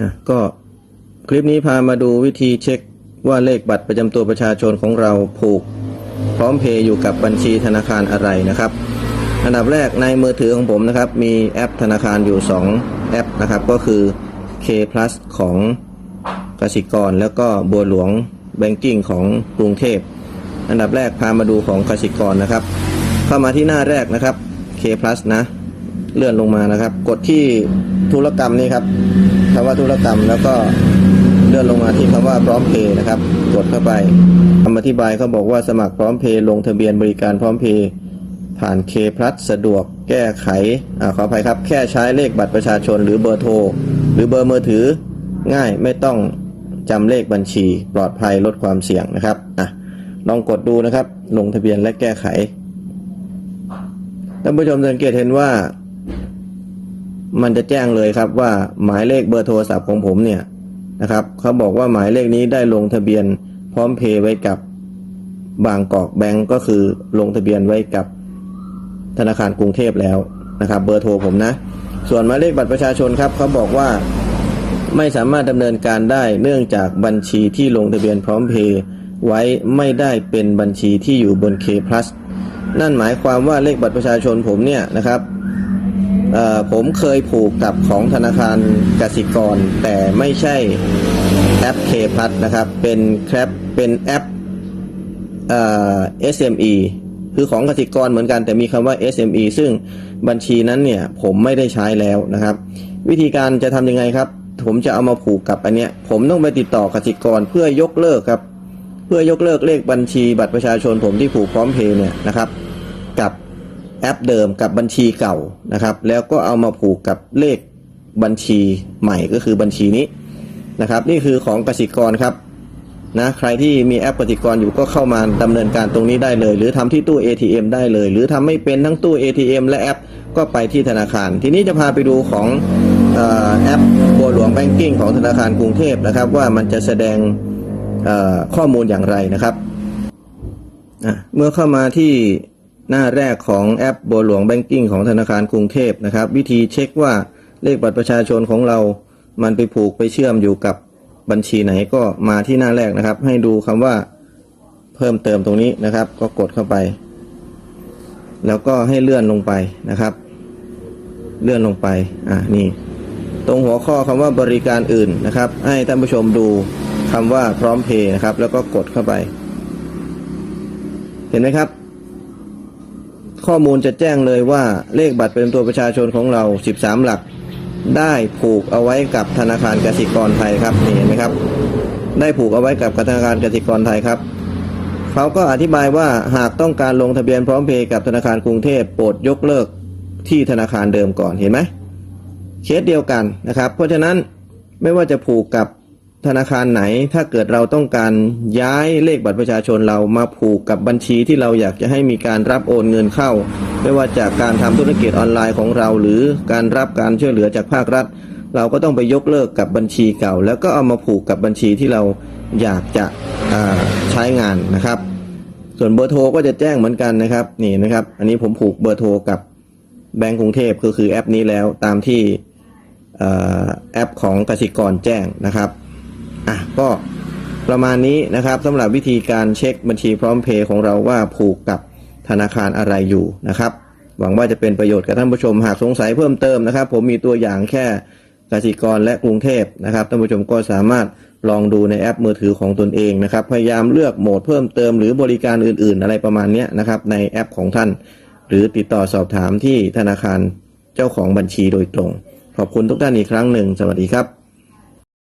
อะก็คลิปนี้พามาดูวิธีเช็คว่าเลขบัตรประจำตัวประชาชนของเราผูก พร้อมเพย์อยู่กับบัญชีธนาคารอะไรนะครับ อันดับแรกในมือถือของผมนะครับ มีแอปธนาคารอยู่ 2 แอปนะครับ ก็คือ K Plus ของกสิกร แล้วก็บัวหลวงแบงกิ้งของกรุงเทพ อันดับแรกพามาดูของกสิกรนะครับ เข้ามาที่หน้าแรกนะครับ K Plus นะ เลื่อนลงมานะครับ กดที่ธุรกรรมนี่ครับคำว่าธุรกรรมแล้วก็เลื่อนลงมาที่คำว่าพร้อมเพย์นะครับ กดเข้าไปคำอธิบายเขาบอกว่าสมัครพร้อมเพย์ลงทะเบียนบริการพร้อมเพย์ผ่าน K Plus สะดวกแก้ไขอขออภัยครับ แค่ใช้เลขบัตรประชาชน หรือเบอร์โทร หรือเบอร์มือถือง่ายไม่ต้องจำเลขบัญชีปลอดภัยลดความเสี่ยงนะครับอะลองกดดูนะครับ ลงทะเบียนและแก้ไขท่านผู้ชมสังเกตเห็นว่า มันจะแจ้งเลยครับว่าหมายเลขเบอร์โทรศัพท์ของผมเนี่ยนะครับเขาบอกว่าหมายเลขนี้ได้ลงทะเบียนพร้อมเพย์ไว้กับบางกอกแบงก์ก็คือลงทะเบียนไว้กับธนาคารกรุงเทพแล้วนะครับ เบอร์โทรผมนะ ส่วนหมายเลขบัตรประชาชนครับเขาบอกว่าไม่สามารถดำเนินการได้เนื่องจากบัญชีที่ลงทะเบียนพร้อมเพย์ไว้ไม่ได้เป็นบัญชีที่อยู่บน K นั่นหมายความว่าเลขบัตรประชาชนผมเนี่ยนะครับ ผมเคยผูกกับของธนาคารกสิกร แต่ไม่ใช่แอปเคพัทนะครับ เป็นแคปเป็นแอปเอ่อ SME คือของกสิกรเหมือนกันแต่มีคำว่า SME ซึ่งบัญชีนั้นเนี่ยผมไม่ได้ใช้แล้วนะครับ วิธีการจะทำยังไงครับ ผมจะเอามาผูกกับอันเนี้ย ผมต้องไปติดต่อกสิกรเพื่อยกเลิกครับ เพื่อยกเลิกเลขบัญชีบัตรประชาชนผมที่ผูกพร้อมเพย์เนี่ยนะครับ กับ แอปเดิมกับบัญชีเก่านะครับ แล้วก็เอามาผูกกับเลขบัญชีใหม่ก็คือบัญชีนี้นะครับ นี่คือของกสิกรครับนะใครที่มีแอปกสิกรอยู่ก็เข้ามาดำเนินการตรงนี้ได้เลย หรือทำที่ตู้ ATM ได้เลย หรือทำไม่เป็นทั้งตู้ ATM และแอปก็ไปที่ธนาคาร ทีนี้จะพาไปดูของออแอปบัวหลวงแบงกิ้งของธนาคารกรุงเทพนะครับ ว่ามันจะแสดงข้อมูลอย่างไรนะครับ เมื่อเข้ามาที่ หน้าแรกของแอปบัวหลวงแบงกิ้งของธนาคารกรุงเทพนะครับ วิธีเช็คว่าเลขบัตรประชาชนของเรา มันไปผูกไปเชื่อมอยู่กับบัญชีไหนก็มาที่หน้าแรกนะครับ ให้ดูคำว่าเพิ่มเติมตรงนี้นะครับ ก็กดเข้าไป แล้วก็ให้เลื่อนลงไปนะครับ เลื่อนลงไปอะนี่ ตรงหัวข้อคำว่าบริการอื่นนะครับ ให้ท่านผู้ชมดูคำว่าพร้อมเพย์นะครับ แล้วก็กดเข้าไป เห็นไหมครับ ข้อมูลจะแจ้งเลยว่าเลขบัตรเประจำตัวประชาชนของเรา 13 หลัก ได้ผูกเอาไว้กับธนาคารกสิกรไทยครับนี่เห็นไหมครับ ได้ผูกเอาไว้กับธนาคารกสิกรไทยครับเขาก็อธิบายว่าหากต้องการลงทะเบียนพร้อมเพย์กับธนาคารกรุงเทพโปรดยกเลิกที่ธนาคารเดิมก่อนเห็นไหมเคสเดียวกันนะครับ เพราะฉะนั้นไม่ว่าจะผูกกับ ธนาคารไหนถ้าเกิดเราต้องการย้ายเลขบัตรประชาชนเรามาผูกกับบัญชีที่เราอยากจะให้มีการรับโอนเงินเข้า ไม่ว่าจากการทำธุรกิจออนไลน์ของเรา หรือการรับการช่วยเหลือจากภาครัฐ เราก็ต้องไปยกเลิกกับบัญชีเก่า แล้วก็เอามาผูกกับบัญชีที่เราอยากจะใช้งานนะครับ ส่วนเบอร์โทรก็จะแจ้งเหมือนกันนะครับนี่นะครับ อันนี้ผมผูกเบอร์โทรกับแบงก์กรุงเทพก็คือแอปนี้แล้วตามที่อแอปของกสิกรแจ้งนะครับ อะก็ประมาณนี้นะครับสำหรับวิธีการเช็คบัญชีพร้อมเพย์ของเราว่าผูกกับธนาคารอะไรอยู่นะครับ หวังว่าจะเป็นประโยชน์กับท่านผู้ชมหากสงสัยเพิ่มเติมนะครับ ผมมีตัวอย่างแค่กสิกรและกรุงเทพนะครับท่านผู้ชมก็สามารถลองดูในแอปมือถือของตนเองนะครับ พยายามเลือกโหมดเพิ่มเติมหรือบริการอื่น ๆ อะไรประมาณนี้นะครับ ในแอปของท่าน หรือติดต่อสอบถามที่ธนาคารเจ้าของบัญชีโดยตรง ขอบคุณทุกท่านอีกครั้งหนึ่ง สวัสดีครับ